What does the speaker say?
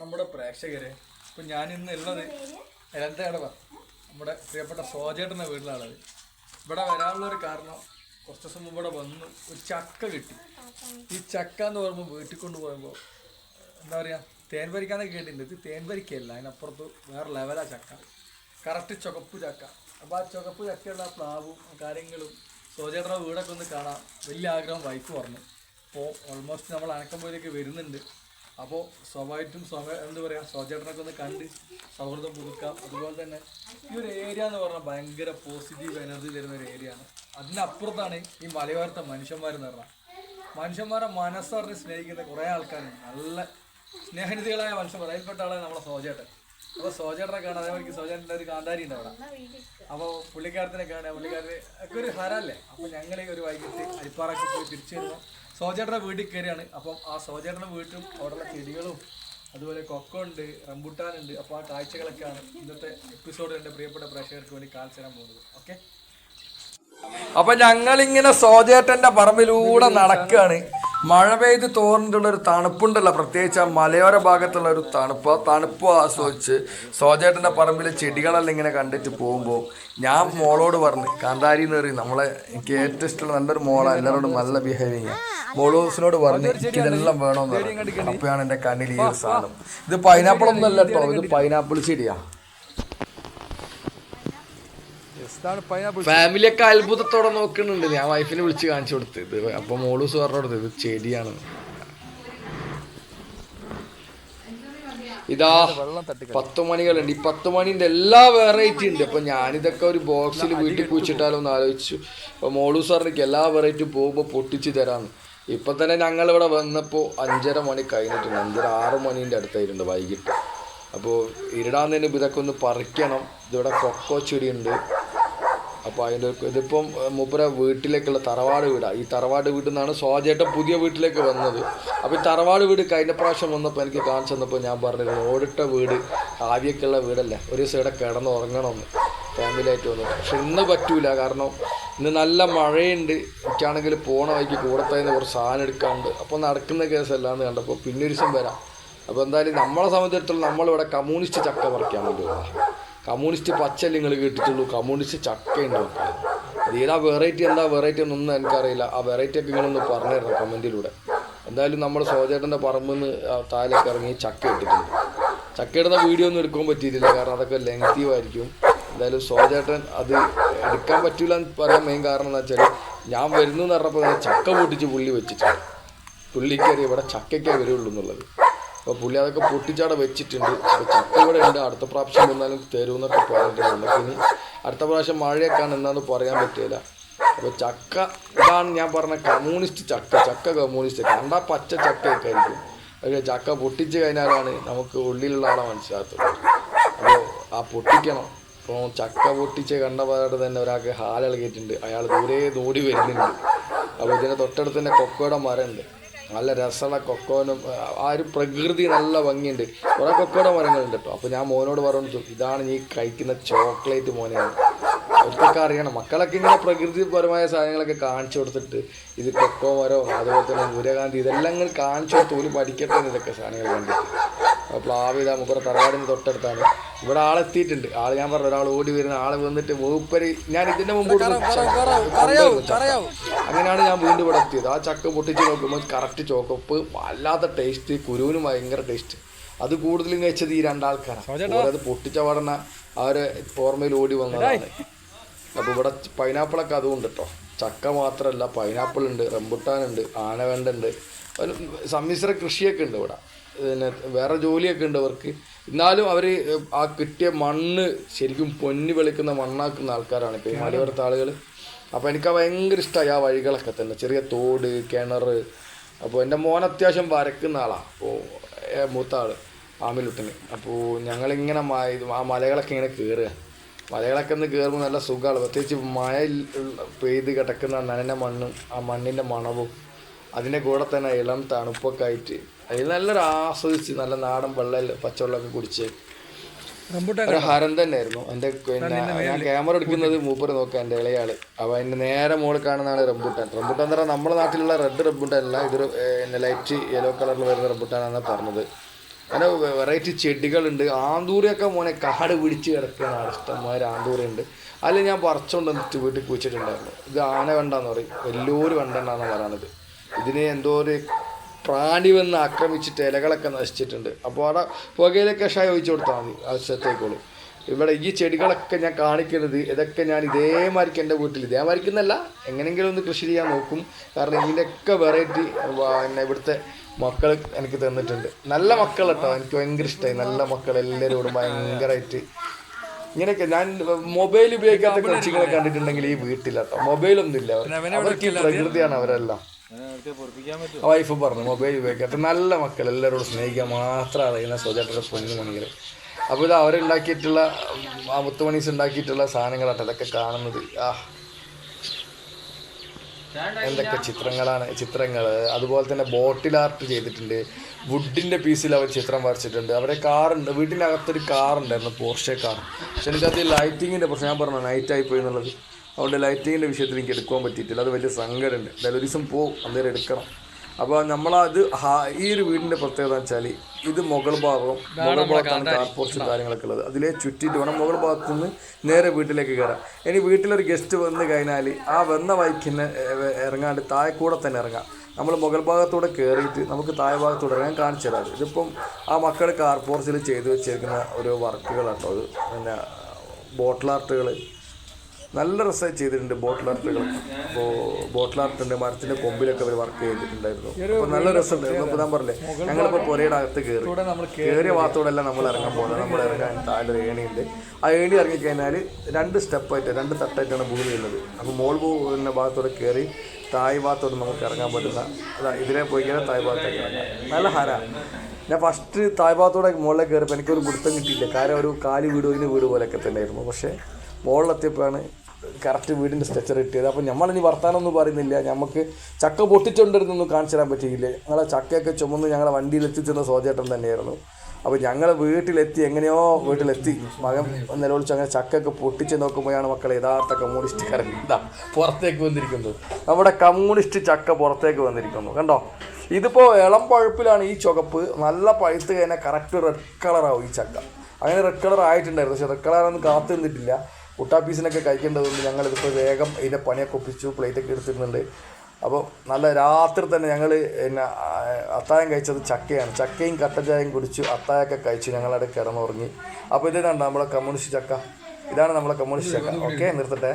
നമ്മുടെ പ്രേക്ഷകരെ ഇപ്പൊ ഞാൻ ഇന്ന് ഉള്ളത് എന്തേടവ നമ്മുടെ പ്രിയപ്പെട്ട സോജേട്ടന്റെ വീട്ടിലാണത് ഇവിടെ വരാനുള്ള ഒരു കാരണം കുറച്ച് ദിവസം മുമ്പ് ഇവിടെ വന്ന് ഒരു ചക്ക കിട്ടി. ഈ ചക്ക എന്ന് പറയുമ്പോൾ വീട്ടിൽ കൊണ്ടുപോകുമ്പോൾ എന്താ പറയുക തേൻ പരിക്കാന്നൊക്കെ കേട്ടിട്ടുണ്ട്. ഇത് തേൻ പരിക്കല്ല അതിനപ്പുറത്ത് വേറെ ലെവലാ ചക്ക. കറക്റ്റ് ചുവപ്പ് ചക്ക. അപ്പോൾ ആ ചുവപ്പ് ചക്കയുള്ള പ്ലാവും കാര്യങ്ങളും സോജേട്ടന്റെ വീടൊക്കെ ഒന്ന് കാണാം. വലിയ ആഗ്രഹം വൈഫ് പറഞ്ഞു. അപ്പോൾ ഓൾമോസ്റ്റ് നമ്മൾ അനക്കം പോയിലേക്ക് വരുന്നുണ്ട്. അപ്പോൾ സ്വാഭാവികമായിട്ടും സ്വ എന്താ പറയുക സ്വചേട്ടനൊക്കെ ഒന്ന് കണ്ട് സൗഹൃദം പുതുക്കാം. അതുപോലെ തന്നെ ഈ ഒരു ഏരിയ എന്ന് പറഞ്ഞാൽ ഭയങ്കര പോസിറ്റീവ് എനർജി തരുന്ന ഒരു ഏരിയ ആണ്. അതിനപ്പുറത്താണ് ഈ മലയോരത്തെ മനുഷ്യന്മാരെന്ന് പറഞ്ഞാൽ മനുഷ്യന്മാരെ മനസ്സറിഞ്ഞ് സ്നേഹിക്കുന്ന കുറേ ആൾക്കാരുണ്ട് നല്ല സ്നേഹനിധികളായ മനുഷ്യന്മാർ അതിൽപ്പെട്ട ആളെ നമ്മളെ സോജേട്ടൻ അപ്പോൾ സോജേട്ടനെ കാണാൻ അതേപോലെ സോജേട്ടന്റെ ഒരു കാന്താരി ഉണ്ട് അവിടെ. അപ്പോൾ പുള്ളിക്കാരത്തിനെ കാണുക പുള്ളിക്കാരന് ഒക്കെ ഒരു ഹരല്ലേ അപ്പോൾ ഞങ്ങളെ ഒരു വൈകിട്ട് അരിപ്പാറൊക്കെ പോയി തിരിച്ചു വരുമ്പോൾ സോജേട്ടന്റെ വീട്ടിൽ കയറിയാണ്. അപ്പം ആ സോജേട്ടന്റെ വീട്ടും അവിടെയുള്ള ചെടികളും അതുപോലെ കൊക്കോ ഉണ്ട് റംബുട്ടാനുണ്ട് അപ്പോൾ ആ കാഴ്ചകളൊക്കെയാണ് ഇന്നത്തെ എപ്പിസോഡ് എന്റെ പ്രിയപ്പെട്ട പ്രേക്ഷകർക്ക് വേണ്ടി കാണിച്ചു തരാൻ പോകുന്നത്. ഓക്കെ അപ്പൊ ഞങ്ങളിങ്ങനെ സോജേട്ടന്റെ പറമ്പിലൂടെ നടക്കുകയാണ്. മഴ പെയ്ത് തോർന്നിട്ടുള്ള ഒരു തണുപ്പുണ്ടല്ലോ. പ്രത്യേകിച്ച് ആ മലയോര ഭാഗത്തുള്ള ഒരു തണുപ്പ്. തണുപ്പ് ആസ്വദിച്ച് സോജേട്ടന്റെ പറമ്പിലെ ചെടികളെല്ലാം ഇങ്ങനെ കണ്ടിട്ട് പോകുമ്പോൾ ഞാൻ മോളോട് പറഞ്ഞു കാന്താരി എന്ന് പറയും. നമ്മളെ എനിക്ക് ഏറ്റവും ഇഷ്ടമുള്ള നല്ലൊരു മോളാണ് എല്ലാവരോടും നല്ല ബിഹേവിങ് മോളോസിനോട് പറഞ്ഞു എനിക്ക് ഇതെല്ലാം വേണമെന്ന് പറഞ്ഞു അപ്പോഴാണ് എന്റെ കണ്ണിൽ ഈ സാധനം. ഇത് പൈനാപ്പിൾ ഒന്നും അല്ല കേട്ടോ ഇത് പൈനാപ്പിൾ ചെടിയാ. ഫാമിലിയൊക്കെ അത്ഭുതത്തോടെ നോക്കുന്നുണ്ട്. ഞാൻ വൈഫിനെ വിളിച്ച് കാണിച്ചു കൊടുത്ത്. ഇത് അപ്പൊ മോളൂസ് പറഞ്ഞു കൊടുത്തത് ഇത് ചെടിയാണ്. ഇതാ പത്ത് മണികളുണ്ട്. ഈ പത്ത് മണിന്റെ എല്ലാ വെറൈറ്റി ഉണ്ട്. അപ്പൊ ഞാനിതൊക്കെ ഒരു ബോക്സിൽ വീട്ടിൽ കുഴിച്ചിട്ടാലോ എന്ന് ആലോചിച്ചു. അപ്പൊ മോളൂസ് പറഞ്ഞിട്ട് എല്ലാ വെറൈറ്റി പോകുമ്പോൾ പൊട്ടിച്ചു തരാന്ന്. ഇപ്പൊ തന്നെ ഞങ്ങൾ ഇവിടെ വന്നപ്പോൾ അഞ്ചര മണി കഴിഞ്ഞിട്ടുണ്ട്. അഞ്ചര ആറ് മണിന്റെ അടുത്തായിട്ടുണ്ട് വൈകിട്ട്. അപ്പോൾ ഇരുടാന്നതിന് ഇതൊക്കെ ഒന്ന് പറിക്കണം. ഇതിവിടെ കൊക്കോ ചെടിയുണ്ട്. അപ്പോൾ അതിന്റെ ഇതിപ്പം മൂപ്പര വീട്ടിലേക്കുള്ള തറവാട് വീടാണ് ഈ തറവാട് വീട്ടിൽ നിന്നാണ് സോജേട്ടൻ പുതിയ വീട്ടിലേക്ക് വന്നത്. അപ്പോൾ ഈ തറവാട് വീട് കഴിഞ്ഞ പ്രാവശ്യം വന്നപ്പോൾ എനിക്ക് കാണിച്ചു തന്നപ്പോൾ ഞാൻ പറഞ്ഞത് ഓടിട്ട വീട് ആവിയൊക്കെയുള്ള വീടല്ല? ഒരു ദിവസം ഇവിടെ കിടന്ന് ഉറങ്ങണമെന്ന്. ഫാമിലി ആയിട്ട് വന്നിട്ട്. പക്ഷെ ഇന്ന് പറ്റൂല. കാരണം ഇന്ന് നല്ല മഴയുണ്ട്. എനിക്കാണെങ്കിൽ പോണ വഴിക്ക് കൂടത്തായിന്ന് കുറച്ച് സാധനം എടുക്കാണ്ട് അപ്പോൾ നടക്കുന്ന കേസ് എന്ന് കണ്ടപ്പോൾ പിന്നെ ഒരു ദിവസം വരാം. അപ്പോൾ എന്തായാലും നമ്മളെ സംബന്ധിച്ചിടത്തോളം നമ്മളിവിടെ കമ്മ്യൂണിസ്റ്റ് ചക്ക പറിക്കാൻ വേണ്ടി കമ്മ്യൂണിസ്റ്റ് പച്ചല്ല നിങ്ങൾ കേട്ടിട്ടുള്ളൂ. കമ്മ്യൂണിസ്റ്റ് ചക്കയുണ്ട് അത് ഏതാ വെറൈറ്റി എന്താ വെറൈറ്റി എന്നൊന്നും എനിക്കറിയില്ല. ആ വെറൈറ്റി ഒക്കെ നിങ്ങളൊന്ന് പറഞ്ഞു തരണം കമന്റിലൂടെ എന്തായാലും നമ്മൾ സോജേട്ടന്റെ പറമ്പിൽ നിന്ന് താലേക്ക് ഇറങ്ങി ചക്ക ഇട്ടിട്ടുണ്ട്. ചക്ക ഇടുന്ന വീഡിയോ ഒന്നും എടുക്കാൻ പറ്റിയിട്ടില്ല. കാരണം അതൊക്കെ ലെങ്തീവായിരിക്കും എന്തായാലും സോജേട്ടൻ അത് എടുക്കാൻ പറ്റില്ല എന്ന് പറയാൻ മെയിൻ കാരണം എന്താ വെച്ചാൽ ഞാൻ വരുന്നു എന്ന് പറഞ്ഞപ്പോൾ ചക്ക പൊട്ടിച്ച് പുള്ളി വെച്ചിട്ടുണ്ട്. പുള്ളിക്കറി ഇവിടെ ചക്കയ്ക്കേ വരുള്ളൂ എന്നുള്ളത്. അപ്പോൾ പുള്ളി അതൊക്കെ പൊട്ടിച്ചവിടെ വെച്ചിട്ടുണ്ട്. അപ്പോൾ ചക്ക ഇവിടെ ഉണ്ട്. അടുത്ത പ്രാവശ്യം വന്നാലും തരുമെന്നൊക്കെ പറഞ്ഞിട്ടുണ്ട്. നമുക്കിനി അടുത്ത പ്രാവശ്യം മഴയൊക്കെയാണ് എന്നാന്ന് പറയാൻ പറ്റില്ല അപ്പോൾ ചക്ക ഇതാണ് ഞാൻ പറഞ്ഞ കമ്മ്യൂണിസ്റ്റ് ചക്ക. ചക്ക കമ്മ്യൂണിസ്റ്റ്. കണ്ടാൽ പച്ച ചക്കയൊക്കെ ആയിരിക്കും. പക്ഷേ ചക്ക പൊട്ടിച്ച് കഴിഞ്ഞാലാണ് നമുക്ക് ഉള്ളിലുള്ള ആളെ മനസ്സിലാകത്തുള്ളൂ. അപ്പോൾ ആ പൊട്ടിക്കണം. അപ്പോൾ ചക്ക പൊട്ടിച്ച് കണ്ട പാടെ തന്നെ ഒരാൾക്ക് ഹാലിളകിയിട്ടുണ്ട്. അയാൾ ദൂരെ ഓടി വരുന്നുണ്ട്. അപ്പോൾ ഇതിന്റെ തൊട്ടടുത്ത് തന്നെ കൊക്കയുടെ മരമുണ്ട്. നല്ല രസമുള്ള കൊക്കോനും ആ ഒരു പ്രകൃതി നല്ല ഭംഗിയുണ്ട്. കുറേ കൊക്കോടെ മരങ്ങളുണ്ട് കേട്ടോ അപ്പോൾ ഞാൻ മോനോട് പറഞ്ഞു ഇതാണ് നീ കഴിക്കുന്ന ചോക്ലേറ്റ് മോനെയാണ് അവർക്കൊക്കെ അറിയണം. മക്കളൊക്കെ ഇങ്ങനെ പ്രകൃതിപരമായ സാധനങ്ങളൊക്കെ കാണിച്ചു കൊടുത്തിട്ട് ഇത് കൊക്കോ മരം അതുപോലെ തന്നെ സൂര്യകാന്തി ഇതെല്ലാം ഇങ്ങനെ കാണിച്ചു കൊടുത്ത് ഒരു പഠിക്കട്ടെ ഇതൊക്കെ സാധനങ്ങൾ കണ്ടിട്ട്. പ്ലാവ് ഇതാ മുപ്പറ തറവാടിന് തൊട്ടടുത്താണ്. ഇവിടെ ആളെത്തിയിട്ടുണ്ട് ആൾ ഞാൻ പറഞ്ഞു ഒരാൾ ഓടി വരുന്ന ആൾ വന്നിട്ട് വകുപ്പരി ഞാൻ ഇതിന്റെ മുമ്പ് അങ്ങനെയാണ് ഞാൻ വീണ്ടും ഇവിടെ എത്തിയത്. ആ ചക്ക പൊട്ടിച്ച് നോക്കുമ്പോൾ കറക്റ്റ് ചോക്കപ്പ് വല്ലാത്ത ടേസ്റ്റ് കുരുവിന് ഭയങ്കര ടേസ്റ്റ് അത് കൂടുതലും കഴിച്ചത് ഈ രണ്ടാൾക്കാരാണ് അത് പൊട്ടിച്ച പഠന അവരെ ഓർമ്മയിൽ ഓടി വന്നതാണ്. അപ്പോൾ ഇവിടെ പൈനാപ്പിളൊക്കെ അതും ഉണ്ട് കേട്ടോ ചക്ക മാത്രമല്ല പൈനാപ്പിൾ ഉണ്ട് റംബുട്ടാൻ ഉണ്ട് ആനവെണ്ട ഉണ്ട്. ഒരു സമ്മിശ്ര കൃഷിയൊക്കെ ഉണ്ട് ഇവിടെ. പിന്നെ വേറെ ജോലിയൊക്കെ ഉണ്ട് അവർക്ക്. എന്നാലും അവർ ആ കിട്ടിയ മണ്ണ് ശരിക്കും പൊന്നി വെളുക്കുന്ന മണ്ണാക്കുന്ന ആൾക്കാരാണ് ഇപ്പോൾ മലയോരത്തെ ആളുകൾ അപ്പോൾ എനിക്ക് ഭയങ്കര ഇഷ്ടമായി ആ വഴികളൊക്കെ തന്നെ. ചെറിയ തോട് കിണർ അപ്പോൾ എന്റെ മോൻ അത്യാവശ്യം വരക്കുന്ന ആളാണ് അപ്പോൾ മൂത്ത ആൾ ആമിലുട്ടന്. അപ്പോൾ ഞങ്ങളിങ്ങനെ ആ മലകളൊക്കെ ഇങ്ങനെ കയറുക മലകളൊക്കെ ഒന്ന് കയറുമ്പോൾ നല്ല സുഖമാണ് പ്രത്യേകിച്ച് മഴ പെയ്ത് കിടക്കുന്ന നനഞ്ഞ മണ്ണും ആ മണ്ണിന്റെ മണവും അതിന്റെ കൂടെ തന്നെ ഇളം തണുപ്പൊക്കെ ആയിട്ട് അതിൽ നല്ലൊരു ആസ്വദിച്ച് നല്ല നാടൻ വെള്ളം പച്ചവെള്ളമൊക്കെ കുടിച്ച് ഒരു ഹരം തന്നെയായിരുന്നു. എന്റെ പിന്നെ ഞാൻ ക്യാമറ എടുക്കുന്നത് മൂപ്പർ നോക്കാം എന്റെ ഇളയാൾ. അപ്പോൾ അതിന്റെ നേരെ മുകളിൽ കാണുന്നതാണ് റംബുട്ടാൻ. റംബുട്ടാൻ എന്ന് പറഞ്ഞാൽ നമ്മുടെ നാട്ടിലുള്ള റെഡ് റംബുട്ടാൻ അല്ല ഇതൊരു ലൈറ്റ് യെല്ലോ കളറിൽ വരുന്ന റംബുട്ടാനാണെന്നാണ് പറഞ്ഞത്. അങ്ങനെ വെറൈറ്റി ചെടികളുണ്ട്. ആന്തൂറിയൊക്കെ മോനെ കാട് പിടിച്ച് കിടക്കുകയാണ്. ഇഷ്ടംമാതിരി ആന്തൂറിയുണ്ട്. അതിൽ ഞാൻ പറിച്ചുകൊണ്ട് വന്നിട്ട് വീട്ടിൽ കുഴിച്ചിട്ടുണ്ടായിരുന്നു. ഇത് ആന വെണ്ടെന്ന് പറയും. വലിയൊരു വെണ്ടെന്നാണ് പറയണത്. ഇതിന് എന്തോ ഒരു പ്രാണി വന്ന് ആക്രമിച്ചിട്ട് ഇലകളൊക്കെ നശിച്ചിട്ടുണ്ട്. അപ്പോൾ അവിടെ പുകയിലൊക്കെ ഷായ ഒഴിച്ചു കൊടുത്താൽ മതി. അത് ഇവിടെ ഈ ചെടികളൊക്കെ ഞാൻ കാണിക്കുന്നത് ഇതൊക്കെ ഞാൻ ഇതേമാതിരിക്ക് എന്റെ വീട്ടിൽ ഇതേമാതിരിക്കുന്നല്ല എങ്ങനെയെങ്കിലും ഒന്ന് കൃഷി ചെയ്യാൻ നോക്കും. കാരണം ഇതിന്റെയൊക്കെ വെറൈറ്റി പിന്നെ ഇവിടുത്തെ മക്കൾ എനിക്ക് തന്നിട്ടുണ്ട്. നല്ല മക്കൾ കേട്ടോ എനിക്ക് ഭയങ്കര ഇഷ്ടമായി നല്ല മക്കൾ എല്ലാവരോടും ഭയങ്കരമായിട്ട് ഇങ്ങനെയൊക്കെ ഞാൻ മൊബൈൽ ഉപയോഗിക്കാത്ത കൃഷികളെ കണ്ടിട്ടുണ്ടെങ്കിൽ ഈ വീട്ടിലാട്ടോ. മൊബൈലൊന്നും ഇല്ല അവർ- അവർക്ക് ഈ പ്രകൃതിയാണ് അവരെല്ലാം. വൈഫ് പറഞ്ഞു മൊബൈൽ ഉപയോഗിക്കാത്ത നല്ല മക്കൾ എല്ലാവരോടും സ്നേഹിക്കാൻ മാത്രം അറിയുന്ന പൊന്നു പൊന്നുമണികൾ അപ്പോൾ ഇത് അവരുണ്ടാക്കിയിട്ടുള്ള ആ മുത്തുമണീസ് ഉണ്ടാക്കിയിട്ടുള്ള സാധനങ്ങളാട്ടോ അതൊക്കെ കാണുന്നത്. ആ. എന്തൊക്കെ ചിത്രങ്ങളാണ് ചിത്രങ്ങൾ അതുപോലെ തന്നെ ബോട്ടിൽ ആർട്ട് ചെയ്തിട്ടുണ്ട്. വുഡിന്റെ പീസിൽ അവർ ചിത്രം വരച്ചിട്ടുണ്ട്. അവരെ കാറുണ്ട് വീട്ടിനകത്തൊരു കാറുണ്ടായിരുന്നു പോർഷെ കാർ പക്ഷെ എനിക്കത് ലൈറ്റിങ്ങിന്റെ പ്രശ്നം. ഞാൻ പറഞ്ഞു നൈറ്റ് ആയിപ്പോയി എന്നുള്ളത്. അതുകൊണ്ട് ലൈറ്റിങ്ങിന്റെ വിഷയത്തിൽ എനിക്ക് എടുക്കാൻ പറ്റിയിട്ടില്ല. അത് വലിയ സങ്കടമുണ്ട് എന്തായാലും ഒരു ദിവസം പോവും. അന്നേരം എടുക്കണം. അപ്പോൾ നമ്മളത് ഈ ഒരു വീടിന്റെ പ്രത്യേകത എന്ന് വെച്ചാൽ ഇത് മുകൾ ഭാഗം മുകൾ ഭാഗത്താണ് കാർ പോർച്ചും കാര്യങ്ങളൊക്കെ ഉള്ളത്. അതിലെ ചുറ്റിയിട്ട് വേണം മുകൾ ഭാഗത്തു നിന്ന് നേരെ വീട്ടിലേക്ക് കയറാം ഇനി വീട്ടിലൊരു ഗസ്റ്റ് വന്ന് കഴിഞ്ഞാൽ ആ വന്ന വൈക്കിന് ഇറങ്ങാണ്ട് താഴെ കൂടെ തന്നെ ഇറങ്ങാം. നമ്മൾ മുകൾ ഭാഗത്തൂടെ കയറിയിട്ട് നമുക്ക് താഴെ ഭാഗത്തൂടെ ഇറങ്ങാൻ കാണിച്ചു തരാം. ഇതിപ്പം ആ മക്കൾ കാർ പോർച്ചിൽ ചെയ്തു വെച്ചിരിക്കുന്ന ഒരു വർക്കുകളാട്ടോ അത് പിന്നെ ബോട്ടിൽ ആർട്ടുകൾ നല്ല രസമായി ചെയ്തിട്ടുണ്ട് ബോട്ടിൽ ആർട്ടുകൾ അപ്പോൾ ബോട്ടിൽ ആർട്ടുണ്ട് മരത്തിന്റെ കൊമ്പിലൊക്കെ അവർ വർക്ക് ചെയ്തിട്ടുണ്ടായിരുന്നു. അപ്പോൾ നല്ല രസമുണ്ട്. ഇപ്പോൾ ഞാൻ പറഞ്ഞില്ലേ ഞങ്ങളിപ്പോൾ പുരയുടെ അകത്ത് കയറി കയറിയ ഭാഗത്തോടെ എല്ലാം നമ്മൾ ഇറങ്ങാൻ പോകുന്നത്. നമ്മൾ ഇറങ്ങാൻ താഴെ ഏണിയുണ്ട്. ആ ഏണി ഇറങ്ങിക്കഴിഞ്ഞാൽ രണ്ട് സ്റ്റെപ്പായിട്ട് രണ്ട് തട്ടായിട്ടാണ് ഭൂമി ഉള്ളത് അപ്പോൾ മോൾ പോകുന്ന ഭാഗത്തോടെ കയറി തായ് ഭാഗത്തോടെ നമുക്ക് ഇറങ്ങാൻ പറ്റുന്ന അതാ ഇതിലെ പോയി കഴിഞ്ഞാൽ തായ് ഭാഗത്തേക്ക് ഇറങ്ങാം. നല്ല ഹര. ഞാൻ ഫസ്റ്റ് തായ് ഭാഗത്തോടെ മുകളിലേക്ക് കയറിയപ്പോൾ എനിക്കൊരു പിടുത്തം കിട്ടിയില്ല. കാരണം ഒരു കാലി വീട് ഒഴിഞ്ഞ വീട് പോലെയൊക്കെ തന്നെയായിരുന്നു. പക്ഷേ മുകളിലെത്തിയപ്പോഴാണ് കറക്റ്റ് വീടിന്റെ സ്ട്രക്ചർ കിട്ടിയത്. അപ്പോൾ നമ്മളിനി വർത്താനമൊന്നും പറയുന്നില്ല. നമുക്ക് ചക്ക പൊട്ടിച്ചുകൊണ്ടിരുന്നൊന്നും കാണിച്ചു തരാൻ പറ്റിയില്ലേ? ഞങ്ങളെ ചക്കയൊക്കെ ചുമന്ന് ഞങ്ങളെ വണ്ടിയിൽ എത്തിച്ചെന്ന സോചേട്ടൻ തന്നെയായിരുന്നു. അപ്പോൾ ഞങ്ങൾ വീട്ടിലെത്തി എങ്ങനെയോ വീട്ടിലെത്തി. മകൻ നിലവിളിച്ച് അങ്ങനെ ചക്കയൊക്കെ പൊട്ടിച്ച് നോക്കുമ്പോഴാണ് മക്കളെ യഥാർത്ഥ കമ്മ്യൂണിസ്റ്റ് ഇതാ പുറത്തേക്ക് വന്നിരിക്കുന്നത്. നമ്മുടെ കമ്മ്യൂണിസ്റ്റ് ചക്ക പുറത്തേക്ക് വന്നിരിക്കുന്നു. കണ്ടോ? ഇതിപ്പോൾ ഇളം പഴുപ്പിലാണ് ഈ ചുവപ്പ്. നല്ല പഴുത്ത് കഴിഞ്ഞാൽ കറക്റ്റ് റെഡ് കളറാവും ഈ ചക്ക. അങ്ങനെ റെഡ് കളർ ആയിട്ടുണ്ടായിരുന്നു. പക്ഷേ റെഡ് കളറൊന്നും കാത്തു നിന്നിട്ടില്ല. കുട്ടാപ്പീസിനൊക്കെ കഴിക്കേണ്ടതുകൊണ്ട് ഞങ്ങളിതിപ്പോൾ വേഗം ഇതിന്റെ പണിയൊക്കെ ഒപ്പിച്ചു പ്ലേറ്റൊക്കെ എടുത്തിരുന്നുണ്ട് അപ്പോൾ നല്ല രാത്രി തന്നെ ഞങ്ങൾ പിന്നെ അത്തായം കഴിച്ചത് ചക്കയാണ്. ചക്കയും കട്ടൻ ചായയും കുടിച്ചു അത്തായൊക്കെ കഴിച്ചു ഞങ്ങളവിടെ കിടന്നുറങ്ങി. അപ്പോൾ ഇത് നമ്മളെ കമ്മ്യൂണിസ്റ്റ് ചക്ക? ഇതാണ് നമ്മളെ കമ്മ്യൂണിസ്റ്റ് ചക്ക. ഓക്കെ നിർത്തട്ടെ.